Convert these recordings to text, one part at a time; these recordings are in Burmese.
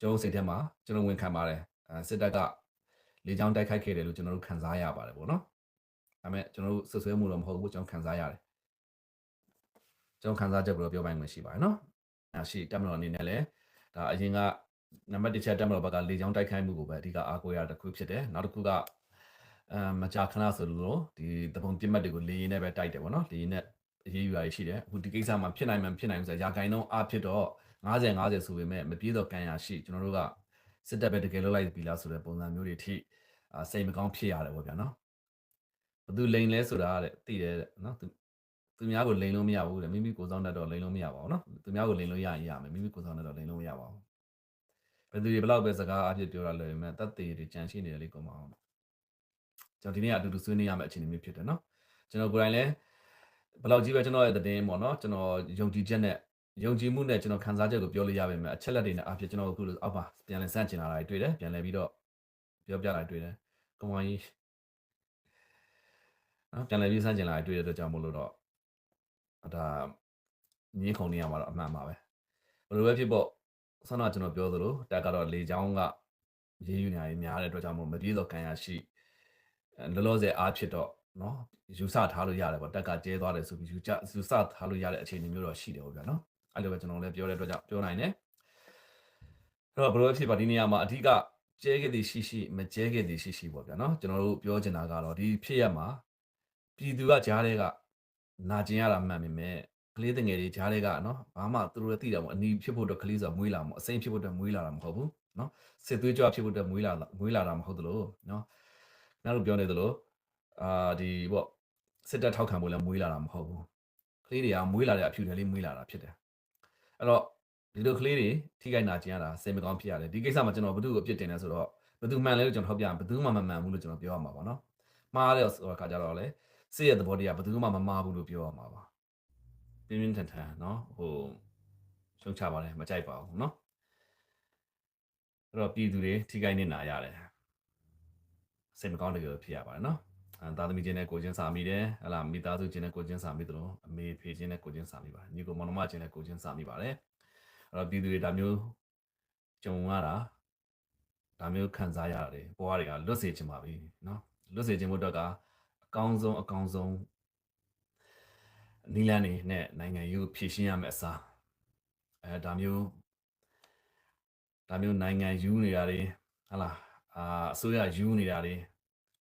ကျွန်တော်စိတ်ထဲမှာကျွန်တော်ဝန်ခံပါတယ်အဲစစ်တပ်ကလေကြောင်းတိုက်ခိုက်ခဲ့တယ်လို့ကျွန်တော်တို့ခံစားရပါတယ်ပေါ့နော်ဒါပေမဲ့ကျွန်တော်တို့ဆွဆွဲမှုတော့မဟုတ်ဘူးကျွန်တော်ခံစားရတယ်ကျွန်တော်ခံစားချက်ဘယ်လိုပြောပိုင်မှရှိပါတယ်နော်အဲရှိတက်မတော်အနေနဲ့လည်းဒါအရင်ကနံပါတ်1ချက်တက်မတော်ဘက်ကလေကြောင်းတိုက်ခိုက်မှုကိုပဲအဓိကအားကိုးရတဲ့တစ်ခုဖြစ်တယ်နောက်တစ်ခုကအမ်မကြာခဏဆိုလို့ဒီတပုံပြစ်မှတ်တွေကိုလေရင်နဲ့ပဲတိုက်တယ်ပေါ့နော်လေရင်နဲ့အရေးယူရရှိတယ်အခုဒီကိစ္စမှာဖြစ်နိုင်မှဖြစ်နိုင်ဘူးဆိုရာဂိုင်နှုန်းအဖြစ်တော့ 90 90ဆိုပေမဲ့မပြေတော့ကံရရှိကျွန်တော်တို့ကစစ်တပ်ပဲတကယ်လုပ်လိုက်ပြီလားဆိုတဲ့ပုံစံမျိုးတွေထိအာစိတ်မကောင်းဖြစ်ရတယ်ပေါ့ဗျာနော်ဘသူလိန်လဲဆိုတာတဲ့သိတယ်တဲ့နော်သူသူများကိုလိန်လို့မရဘူးတဲ့မိမိကိုယ်ဆောင်တတ်တော့လိန်လို့မရပါဘူးနော်သူများကိုလိန်လို့ရရင်ရမယ်မိမိကိုယ်ဆောင်တတ်တော့လိန်လို့မရပါဘူးဘယ်သူတွေဘလောက်ပဲစကားအဖြစ်ပြောရလို့ရမယ်တတ်သေးတွေကြံရှိနေတယ်လေကောင်မအောင်ကျွန်တော်ဒီနေ့အတူတူဆွေးနွေးရမယ့်အခြေအနေမျိုးဖြစ်တယ်နော်ကျွန်တော်ကိုယ်တိုင်လည်းဘယ်လောက်ကြီးပဲကျွန်တော်ရဲ့သတင်းပေါ့နော်ကျွန်တော်ယုံကြည်ချက်နဲ့ ယုံကြည်မှုနဲ့ကျွန်တော်ခံစားချက်ကိုပြောလို့ရပါမယ်အချက်လက်တွေနဲ့အဖြစ်ကျွန်တော်အခုလိုအောက်ပါပြန်လဲစန့်ကျင်လာတာတွေ့တယ်ပြန်လဲပြီးတော့ပြောပြလာတွေ့တယ်ကောင်မကြီးနော်ပြန်လဲပြီးစန့်ကျင်လာတွေ့တဲ့အတွက်ကြောင့်မို့လို့တော့ဒါညင်းခုန်နေရမှာတော့အမှန်ပါပဲဘယ်လိုပဲဖြစ်ပေါ့ဆန္ဒကျွန်တော်ပြောသလိုတက်ကတော့လေချောင်းကရေးယူနေရများတဲ့အတွက်ကြောင့်မို့မပြေတော့ခံရရှိလောလောဆယ်အားဖြစ်တော့နော်ယူဆထားလို့ရတယ်ပေါ့တက်ကကျဲသွားတယ်ဆိုပြီးယူချယူဆထားလို့ရတဲ့အခြေအနေမျိုးတော့ရှိတယ်ပေါ့ဗျာနော် အဲ့လိုပဲကျွန်တော်လည်းပြောတဲ့အတွက်ကြောင့်ပြောနိုင်တယ်အဲ့တော့ဘယ်လိုဖြစ်ပါဒီနေရာမှာအဓိကကျဲခဲ့သည်ရှိရှိမကျဲခဲ့သည်ရှိရှိပေါ့ဗျာနော်ကျွန်တော်တို့ပြောချင်တာကတော့ဒီဖြစ်ရမှာပြည်သူကကြားတဲ့ကနာကျင်ရတာမှန်ပေမဲ့ကလေးတငယ်တွေကြားတဲ့ကနော်ဘာမှသူတို့လည်းသိတာမို့အနီးဖြစ်ဖို့တော့ကလေးဆိုတာမွေးလာမှာအစိမ့်ဖြစ်ဖို့တော့မွေးလာတာမဟုတ်ဘူးနော်စစ်သွေးကြွဖြစ်ဖို့တော့မွေးလာမွေးလာတာမဟုတ်သလိုနော်နောက်တို့ပြောနေသလိုအာဒီပေါ့စစ်တပ်ထောက်ခံဖို့လည်းမွေးလာတာမဟုတ်ဘူးကလေးတွေကမွေးလာတဲ့အဖြူတယ်လေးမွေးလာတာဖြစ်တယ် အဲ့တော့ဒီလိုကလေးတွေထိခိုက်နာကျင်ရတာစိတ်မကောင်းဖြစ်ရတယ်ဒီကိစ္စမှာကျွန်တော်ဘယ်သူ့ကိုအပြစ်တင်လဲဆိုတော့ဘယ်သူမှန်လဲလို့ကျွန်တော်ထောက်ပြဘယ်သူမှမမှန်ဘူးလို့ကျွန်တော်ပြောရမှာပါနော်မှားတယ်ဆိုတော့ခါကြတော့လေစစ်ရဲ့သဘောတရားဘယ်သူမှမမှားဘူးလို့ပြောရမှာပါပြင်းပြင်းထန်ထန်နော်ဟိုရှုံချပါတယ်မကြိုက်ပါဘူးနော်အဲ့တော့ပြည်သူတွေထိခိုက်နေနာရတယ်စိတ်မကောင်းတကယ်ဖြစ်ရပါတယ်နော်အဲ သားသမီးချင်းနဲ့ကိုချင်းစာမိတယ်ဟလာမိသားစုချင်းနဲ့ကိုချင်းစာမိတယ်လို့အမေဖေချင်းနဲ့ကိုချင်းစာမိပါတယ်ညီကိုမောင်နှမချင်းနဲ့ကိုချင်းစာမိပါတယ်အဲ့တော့ပြည်သူတွေဒါမျိုးကြုံရတာဒါမျိုးခံစားရတယ်ဘဝတွေကလွတ်စေချင်ပါပြီเนาะလွတ်စေချင်ဖို့တော့ကအကောင်းဆုံးအကောင်းဆုံးနီလန်နေနဲ့နိုင်ငံရေးကိုဖြည့်ရှင်းရမယ့်အစားအဲဒါမျိုးဒါမျိုးနိုင်ငံယူနေတာတွေဟလာအာအစိုးရယူနေတာတွေ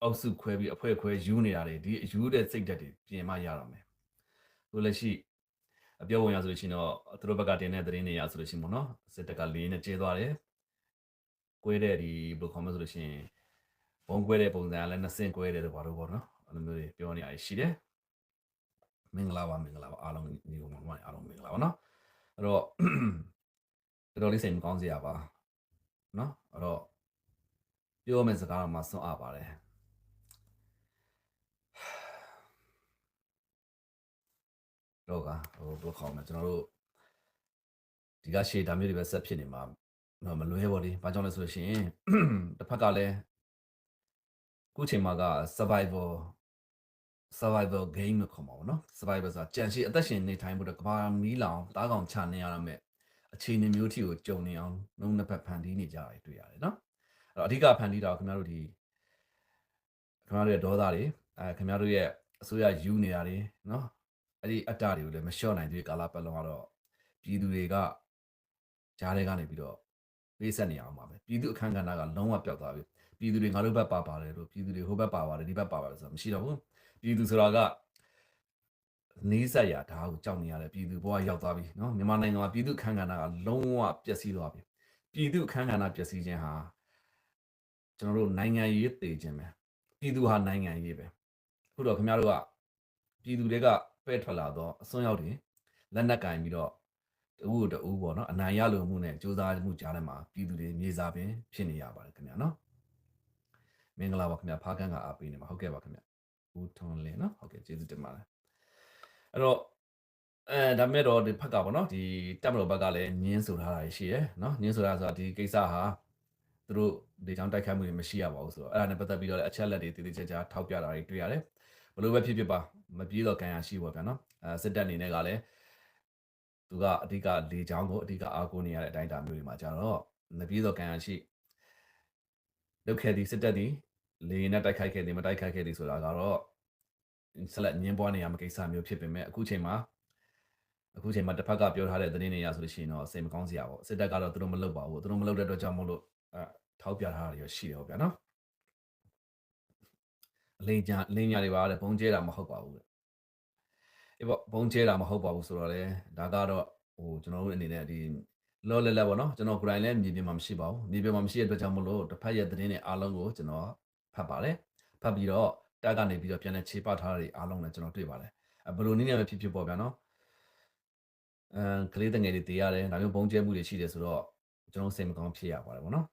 အောက်စုခွဲပြီးအဖွဲ့ခွဲယူနေတာတွေဒီယူတဲ့စိတ်ဓာတ်တွေပြင်မရတော့မယ်ဟိုလက်ရှိအပြောဝင်ရဆိုလို့ရှိရင်တော့သူတို့ဘက်ကတင်တဲ့သတင်းတွေရဆိုလို့ရှိရင်ပေါ့နော်စစ်တပ်ကလေးနဲ့ကျဲသွားတယ်ကွဲတဲ့ဒီဘယ်လိုခေါ်မလဲဆိုလို့ရှိရင်ဘုံကွဲတဲ့ပုံစံကလည်းနှစ်ဆင့်ကွဲတယ်တော့ဘာလို့ပေါ့နော်အဲ့လိုမျိုးတွေပြောနေရရှိတယ်မင်္ဂလာပါမင်္ဂလာပါအားလုံးညီကောင်မအားလုံးမင်္ဂလာပါနော်အဲ့တော့တော်တော်လေးစိတ်မကောင်းစရာပါနော်အဲ့တော့ပြောမယ့်စကားတော့မှစွန့်အားပါတယ် တော့ကဟိုဘယ်လိုခေါ်မလဲကျွန်တော်တို့ဒီကရှေ့ဒါမျိုးတွေပဲဆက်ဖြစ်နေမှာတော့မလွဲပါလေဘာကြောင့်လဲဆိုလို့ရှိရင်တစ်ဖက်ကလည်းခုချိန်မှာက survival survival game လို့ခေါ်မှာပေါ့နော် survival ဆိုတာကြံရှိအသက်ရှင်နေထိုင်ဖို့တော့ကဘာမီးလောင်တားကောင်ချနေရရမယ်အခြေအနေမျိုးထိကိုကြုံနေအောင်နှုံးနှစ်ဖက်ဖန်တီးနေကြရတယ်တွေ့ရတယ်နော်အဲ့တော့အဓိကဖန်တီးတာခင်ဗျားတို့ဒီခင်ဗျားတို့ရဲ့ဒေါသတွေအဲခင်ဗျားတို့ရဲ့အစိုးရယူနေတာတွေနော် အဲ့ဒီအတ္တတွေကိုလည်းမလျှော့နိုင်သေးကာလပတ်လုံးကတော့ပြည်သူတွေကကြားထဲကနေပြီးတော့ပေးဆက်နေအောင်ပါပဲပြည်သူအခန်းကဏ္ဍကလုံးဝပျောက်သွားပြီပြည်သူတွေငါတို့ဘက်ပါပါတယ်လို့ပြည်သူတွေဟိုဘက်ပါပါတယ်ဒီဘက်ပါပါတယ်ဆိုတာမရှိတော့ဘူးပြည်သူဆိုတာကနီးစက်ရဓာတ်ကိုကြောက်နေရတယ်ပြည်သူဘဝရောက်သွားပြီเนาะမြန်မာနိုင်ငံမှာပြည်သူခန်းကဏ္ဍကလုံးဝပျက်စီးသွားပြီပြည်သူခန်းကဏ္ဍပျက်စီးခြင်းဟာကျွန်တော်တို့နိုင်ငံရေးတည်ခြင်းပဲပြည်သူဟာနိုင်ငံရေးပဲအခုတော့ခင်ဗျားတို့ကပြည်သူတွေက ပဲ့ထွက်လာတော့အစွန်းရောက်တွေလက်နက်ကင်ပြီးတော့တူတူပေါ့နော်အနိုင်ရလိုမှုနဲ့စူးစမ်းမှုကြားထဲမှာပြည်သူတွေမြေစာပင်ဖြစ်နေရပါတယ်ခင်ဗျာနော်မင်္ဂလာပါခင်ဗျာဖားကန်းကအားပေးနေမှာဟုတ်ကဲ့ပါခင်ဗျာဦးထွန်းလင်းနော်ဟုတ်ကဲ့ကျေးဇူးတင်ပါတယ်အဲ့တော့အဲဒါမဲ့တော့ဒီဖက်ကပေါ့နော်ဒီတက်မတော်ဘက်ကလည်းညင်းဆိုထားတာရှိရယ်နော်ညင်းဆိုတာဆိုတာဒီကိစ္စဟာသူတို့ဒီကြောင့်တိုက်ခိုက်မှုတွေမရှိရပါဘူးဆိုတော့အဲ့ဒါနဲ့ပတ်သက်ပြီးတော့လည်းအချက်လက်တွေတည်တည်ကြကြထောက်ပြတာတွေတွေ့ရတယ် ဘလို့ပဲဖြစ်ဖြစ်ပါမပြေတော့ကန်ရရှိပါဗျာနော်အဲစစ်တပ်အနေနဲ့ကလည်းသူကအဓိကလေချောင်းကိုအဓိကအားကိုးနေရတဲ့အတိုင်းအတာမျိုးတွေမှာကြတော့နပြေးသောကံရရှိလုပ်ခဲ့သည်စစ်တပ်သည်လေရင်နဲ့တိုက်ခိုက်ခဲ့သည်မတိုက်ခိုက်ခဲ့သည်ဆိုတာကတော့ဆက်လက်ညင်းပွားနေရမယ့်ကိစ္စမျိုးဖြစ်ပေမဲ့အခုချိန်မှာအခုချိန်မှာတစ်ဖက်ကပြောထားတဲ့သတင်းတွေရဆိုလို့ရှိရင်တော့စိတ်မကောင်းစရာပေါ့စစ်တပ်ကတော့သူတို့မလုပ်ပါဘူးသူတို့မလုပ်တဲ့အတွက်ကြောင့်မို့လို့အဲထောက်ပြထားတာတွေရရှိတယ်ပေါ့ဗျာနော် အလိန်ညာအလိန်ညာတွေပါတဲ့ဘုံကျဲတာမဟုတ်ပါဘူးတဲ့အေးပေါ့ဘုံကျဲတာမဟုတ်ပါဘူးဆိုတော့လေဒါကတော့ဟိုကျွန်တော်တို့အနေနဲ့ဒီလောလဲလဲပေါ့နော်ကျွန်တော်ကိုယ်တိုင်လည်းမြေပြင်မှာမရှိပါဘူးမြေပြင်မှာမရှိတဲ့အတွက်ကြောင့်မို့လို့တစ်ဖက်ရဲ့သတင်းတွေအားလုံးကိုကျွန်တော်ဖတ်ပါတယ်ဖတ်ပြီးတော့တက်ကနေပြီးတော့ပြန်လဲခြေပထားတာတွေအားလုံးလည်းကျွန်တော်တွေ့ပါတယ်အဲဘယ်လိုနည်းနဲ့ပဲဖြစ်ဖြစ်ပေါ့ဗျာနော်အဲကလေးတငယ်တွေတည်ရတယ်ဒါမျိုးဘုံကျဲမှုတွေရှိတယ်ဆိုတော့ကျွန်တော်စိတ်မကောင်းဖြစ်ရပါတယ်ပေါ့နော်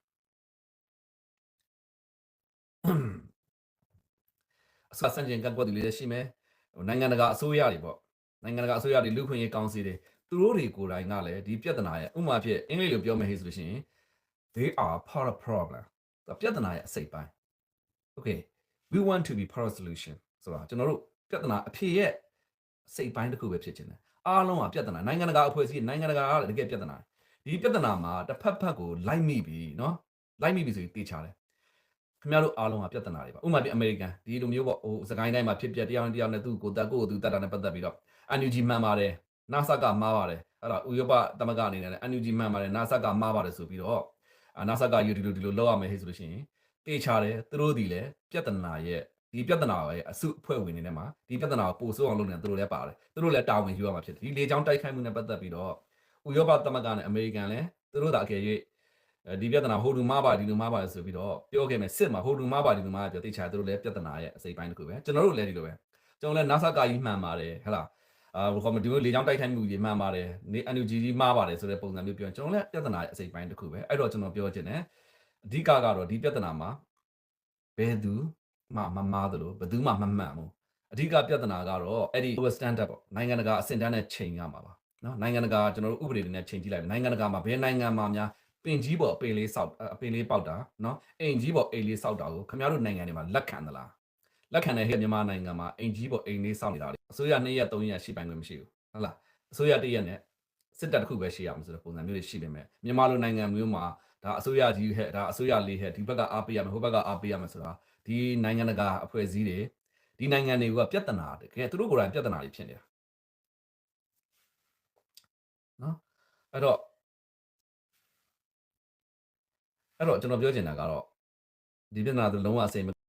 အစစံကျင်ကန့်ကွက်သူတွေလည်းရှိမယ်ဟိုနိုင်ငံတကာအစိုးရတွေပေါ့နိုင်ငံတကာအစိုးရတွေလူခွင့်ရေးကောင်စီတွေသူတို့တွေကိုယ်တိုင်ကလည်းဒီပြဿနာရဲ့ဥပမာဖြစ်အင်္ဂလိပ်လိုပြောမယ်ဟေ့ဆိုလို့ရှိရင် they are part of problem ဒါပြဿနာရဲ့အစိတ်ပိုင်း okay we want to be part of solution ဆိုတာကျွန်တော်တို့ပြဿနာအဖြေရဲ့အစိတ်ပိုင်းတစ်ခုပဲဖြစ်ချင်တယ်အားလုံးကပြဿနာနိုင်ငံတကာအဖွဲ့အစည်းနိုင်ငံတကာကလည်းတကယ်ပြဿနာဒီပြဿနာမှာတစ်ဖက်ဖက်ကိုလိုက်မိပြီเนาะလိုက်မိပြီဆိုရင်တေချာတယ် ခင်ဗျားတို့အားလုံးကပြဿနာတွေပါဥပမာပြအမေရိကန်ဒီလိုမျိုးပေါ့ဟိုစကိုင်းတိုင်းမှာဖြစ်ပြတရားနဲ့တရားနဲ့သူ့ကိုတက်ကိုကိုသူတက်တာနဲ့ပတ်သက်ပြီးတော့ NUG မှန်ပါတယ် NASA ကမှားပါတယ်အဲ့ဒါဥရောပသမဂ္ဂအနေနဲ့လည်း NUG မှန်ပါတယ် NASA ကမှားပါတယ်ဆိုပြီးတော့အာ NASA ကယူဒီလိုဒီလိုလောက်ရမယ်ဟဲ့ဆိုလို့ရှိရင်တေချာတယ်သူတို့ဒီလည်းပြဿနာရဲ့ဒီပြဿနာရဲ့အစုအဖွဲ့ဝင်တွေနဲ့မှာဒီပြဿနာကိုပို့ဆိုးအောင်လုပ်နေသူတို့လည်းပါတယ်သူတို့လည်းတာဝန်ယူရမှာဖြစ်တယ်ဒီလေကြောင်းတိုက်ခိုက်မှုနဲ့ပတ်သက်ပြီးတော့ဥရောပသမဂ္ဂနဲ့အမေရိကန်လည်းသူတို့သာအကယ်၍အဲ ဒီပြဿနာဟိုလူမားပါဒီလူမားပါဆိုပြီးတော့ပြောခဲ့မယ်စစ်မှာဟိုလူမားပါဒီလူမားပြောတေချာသူတို့လည်းပြဿနာရဲ့အစိပ်ပိုင်းတစ်ခုပဲကျွန်တော်တို့လည်းဒီလိုပဲကျွန်တော်လည်း NASA ကကြီးမှန်ပါတယ်ဟဟလားအာဘယ်ခေါ်မဒီလိုလေကြောင်းတိုက်ခိုက်မှုကြီးမှန်ပါတယ်နေ NUG ကြီးမှားပါတယ်ဆိုတဲ့ပုံစံမျိုးပြောရင်ကျွန်တော်လည်းပြဿနာရဲ့အစိပ်ပိုင်းတစ်ခုပဲအဲ့တော့ကျွန်တော်ပြောချင်တယ်အဓိကကတော့ဒီပြဿနာမှာဘယ်သူမှမမားသလိုဘယ်သူမှမမှန်ဘူးအဓိကပြဿနာကတော့အဲ့ဒီ over standard ပေါ့နိုင်ငံတကာအဆင့်တန်းနဲ့ချိန်ရမှာပါနော်နိုင်ငံတကာကျွန်တော်တို့ဥပဒေတွေနဲ့ချိန်ကြည့်လိုက်နိုင်ငံတကာမှာဘယ်နိုင်ငံမှာများ ပင်ကြီးပေါ်အပင်လေးစောက်အပင်လေးပေါက်တာနော်အိမ်ကြီးပေါ်အိမ်လေးစောက်တာကိုခင်ဗျားတို့နိုင်ငံတွေမှာလက်ခံသလားလက်ခံတဲ့ဟဲ့မြန်မာနိုင်ငံမှာအိမ်ကြီးပေါ်အိမ်လေးစောက်နေတာလေအစိုးရ2ရက်3ရက်ရှိပိုင်ခွင့်မရှိဘူးဟုတ်လားအစိုးရ1ရက်နဲ့စစ်တပ်တစ်ခုပဲရှိရမှာဆိုတဲ့ပုံစံမျိုးတွေရှိပေမဲ့မြန်မာလိုနိုင်ငံမျိုးမှာဒါအစိုးရကြီးဟဲ့ဒါအစိုးရလေးဟဲ့ဒီဘက်ကအားပေးရမယ်ဟိုဘက်ကအားပေးရမယ်ဆိုတာဒီနိုင်ငံတကာအဖွဲ့အစည်းတွေဒီနိုင်ငံတွေကပြဿနာတကယ်သူတို့ကိုယ်တိုင်ပြဿနာတွေဖြစ်နေတာနော်အဲ့တော့ အဲ့တော့ကျွန်တော်ပြောချင်တာကတော့ဒီပြဿနာသူလုံးဝအစိမ်မ